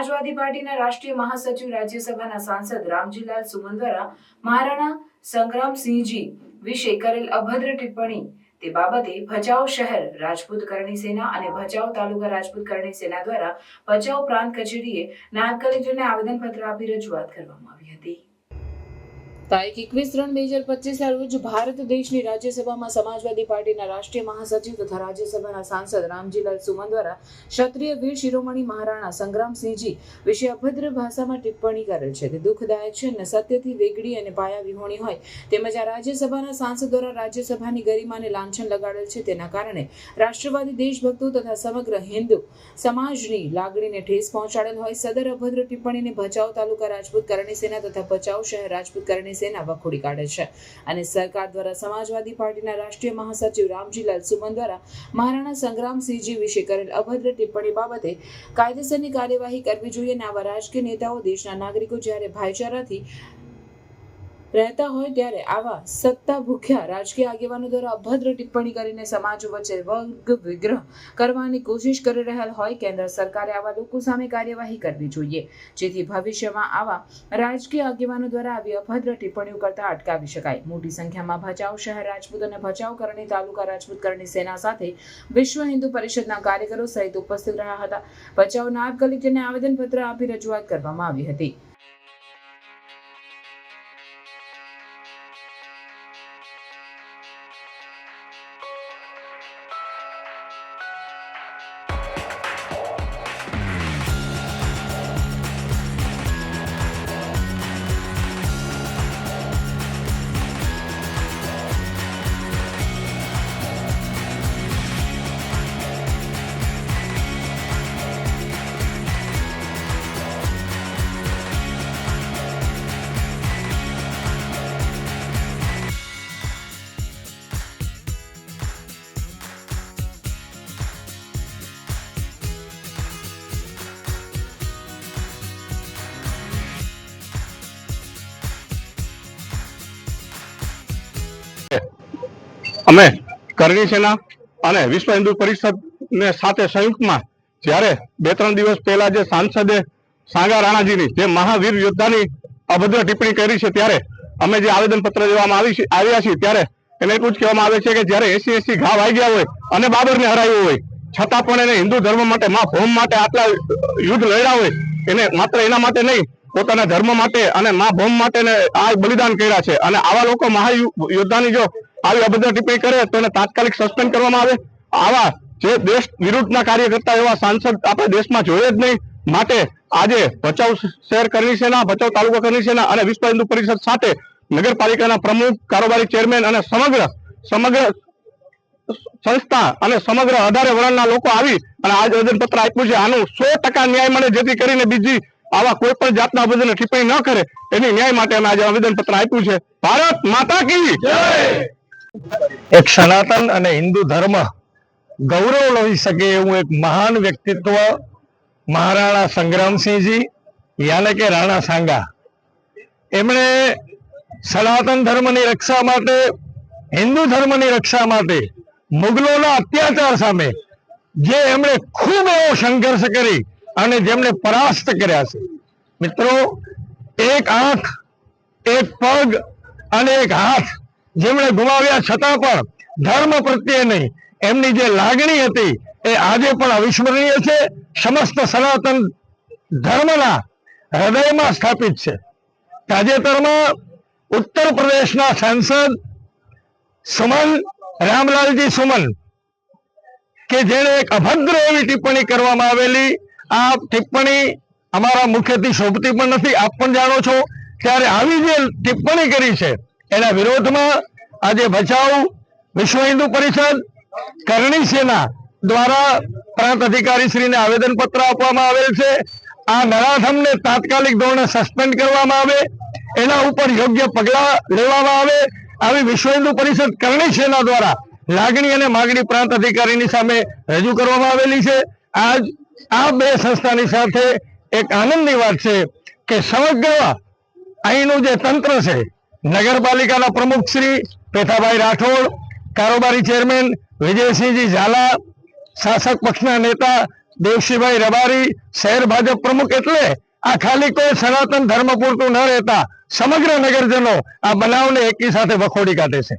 સમાજવાદી પાર્ટીના રાષ્ટ્રીય મહાસચિવ રાજ્યસભાના સાંસદ રામજીલાલ સુમન દ્વારા મહારાણા સંગ્રામસિંહજી વિશે કરેલ અભદ્ર ટિપ્પણી તે બાબતે ભચાઉ શહેર રાજપૂત કરણી સેના અને ભચાઉ તાલુકા રાજપૂત કરણી સેના દ્વારા ભચાઉ પ્રાંત કચેરીએ નાયબ કલેક્ટરને આવેદનપત્ર આપી રજૂઆત કરવામાં આવી હતી. તારીખ એકવીસ ત્રણ બે હજાર પચીસના રોજ ભારત દેશની રાજ્યસભામાં સમાજવાદી પાર્ટીના રાષ્ટ્રીય મહાસચિવ તથા રાજ્યસભાના સાંસદ રામજીલાલ સુમન દ્વારા ક્ષત્રિય વીર શિરોમણી મહારાણા સંગ્રામસિંહજી વિશે અભદ્ર ભાષામાં ટિપ્પણી કરેલ છે. તે દુઃખદાયક છે અને સત્યથી વેગડી અને પાયા વિહોણી હોય તેમજ આ રાજ્યસભાના સાંસદ દ્વારા રાજ્યસભાની ગરિમાને લાંછન લગાડેલ છે. તેના કારણે રાષ્ટ્રવાદી દેશભક્તો તથા સમગ્ર હિન્દુ સમાજની લાગણીને ઠેસ પહોંચાડેલ હોય. સદર અભદ્ર ટિપ્પણીને ભચાઉ તાલુકા રાજપૂત કરણી સેના તથા ભચાઉ શહેર રાજપૂત કરણી સેના વખોડી કાઢે છે. અને સરકાર દ્વારા સમાજવાદી પાર્ટીના રાષ્ટ્રીય મહાસચિવ રામજીલાલ સુમન દ્વારા મહારાણા સંગ્રામસિંહજી વિશે કરેલ અભદ્ર ટિપ્પણી બાબતે કાયદેસરની કાર્યવાહી કરવી જોઈએ અને આવા રાજકીય નેતાઓ દેશના નાગરિકો જ્યારે ભાઈચારાથી રહેતા હોય ત્યારે આવા સત્તા ભૂખ્યા રાજકીય આગેવાનો દ્વારા અભદ્ર ટિપ્પણી કરીને સમાજ વચ્ચે વર્ગ વિગ્રહ કરવાની કોશિશ કરી રહેલ હોય, કેન્દ્ર સરકારે આવા લોકો સામે કાર્યવાહી કરવી જોઈએ, જેથી ભવિષ્યમાં આવા રાજકીય આગેવાનો દ્વારા આવી અભદ્ર ટિપ્પણીઓ કરતા અટકાવી શકાય. મોટી સંખ્યામાં ભચાઉ શહેર રાજપૂત અને ભચાઉ કરણી તાલુકા રાજપૂત કરણી સેના સાથે વિશ્વ હિન્દુ પરિષદના કાર્યકરો સહિત ઉપસ્થિત રહ્યા હતા. ભચાઉ નાયબ કલેક્ટરને આવેદનપત્ર આપી રજૂઆત કરવામાં આવી હતી. અમે કરણી સેના અને વિશ્વ હિન્દુ પરિષદ ને સાથે સંયુક્તમાં જ્યારે બે ત્રણ દિવસ પહેલા જે સાંસદે સાંગા રાણાજીની જે મહાવીર યોદ્ધાની અભદ્ર ટિપ્પણી કરી છે ત્યારે અમે જે આવેદન પત્ર દેવામાં આવી આવ્યા છીએ ત્યારે એને એટલું જ કહેવામાં આવે છે કે જ્યારે એસી એસી ઘા વાગ્યા હોય અને બાબરને હરાવ્યું હોય, છતાં પણ એને હિન્દુ ધર્મ માટે, માં હોમ માટે આટલા યુદ્ધ લડ્યા હોય, એને માત્ર એના માટે નહીં પોતાના ધર્મ માટે અને મા ભૌમ માટે આ બલિદાન કર્યા છે. અને આવા લોકો મહાયોદ્ધાની જો આવી અભદ્ર ટિપ્પણી કરે, તો એને તાત્કાલિક સસ્પેન્ડ કરવામાં આવે. આવા જે દેશ વિરુદ્ધના કાર્ય કરતા એવા સાંસદ આપણે દેશમાં જોઈએ જ નહીં. માટે આજે ભચાઉ શહેર કરની સેના, ભચાઉ તાલુકા કરની સેના અને વિશ્વ હિન્દુ પરિષદ સાથે નગરપાલિકાના પ્રમુખ, કારોબારી ચેરમેન અને સમગ્ર સમગ્ર સંસ્થા અને સમગ્ર અઢારે વર્ણના લોકો આવી અને આજ આવેદનપત્ર આપ્યું છે. આનું સો ટકા ન્યાય મળે, જેથી કરીને બીજી આવા કોઈ પણ જાતના આવેદન ટિપ્પણી ન કરે, એની ન્યાય માટે અમે આજે આવેદનપત્ર આપ્યું છે. ભારત માતા કી એક સનાતન અને હિન્દુ ધર્મ ગૌરવ લઈ શકે એવું એક મહાન વ્યક્તિત્વ મહારાણા સંગ્રામસિંહજી, યાને કે રાણા સાંગા. એમણે સનાતન ધર્મની રક્ષા માટે, હિન્દુ ધર્મની રક્ષા માટે મુગલોના અત્યાચાર સામે જે એમણે ખૂબ એવો સંઘર્ષ કરી અને જેમણે પરાસ્ત કર્યા છે. મિત્રો, એક આંખ, એક પગ અને એક હાથ જેમણે ગુમાવ્યા છતાં પણ ધર્મ પ્રત્યે નહીં, એમની જે લાગણી હતી એ આજે પણ અવિસ્મરણીય છે. સમસ્ત સનાતન ધર્મના હૃદયમાં સ્થાપિત છે. તાજેતરમાં ઉત્તર પ્રદેશના સાંસદ સુમન, રામલાલજી સુમન, કે જેણે એક અભદ્ર એવી ટિપ્પણી કરવામાં આવેલી આ ટિપ્પણી અમારા મુખ્યથી શોભતી પણ નથી, આપ પણ જાણો છો ત્યારે આવી જે ટિપ્પણી કરી છે, એના વિરોધમાં આજે ભચાઉ વિશ્વ હિન્દુ પરિષદ કરણી સેના દ્વારા પ્રાંત અધિકારી શ્રીને આવેદન પત્ર આપવામાં આવેલ છે. આ નરાધમને તાત્કાલિક ધોરણે સસ્પેન્ડ કરવામાં આવે, એના ઉપર યોગ્ય પગલાં લેવામાં આવે. આવી વિશ્વ હિન્દુ પરિષદ કરણી સેના દ્વારા લાગણી અને માગણી પ્રાંત અધિકારીની સામે રજૂ કરવામાં આવેલી છે. આજ આ બે સંસ્થાની સાથે એક આનંદની વાત છે કે સમગ્ર અહીંનું જે તંત્ર છે, નગરપાલિકાના પ્રમુખ શ્રી પેથાભાઈ રાઠોડ, કારોબારી ચેરમેન વિજયસિંહજી ઝાલા, શાસક પક્ષના નેતા દેવસિંહભાઈ રબારી, શહેર ભાજપ પ્રમુખ એટલે આ ખાલી કોઈ સનાતન ધર્મ પૂરતું ન રહેતા સમગ્ર નગરજનો આ બનાવને એકી સાથે વખોડી કાઢે છે.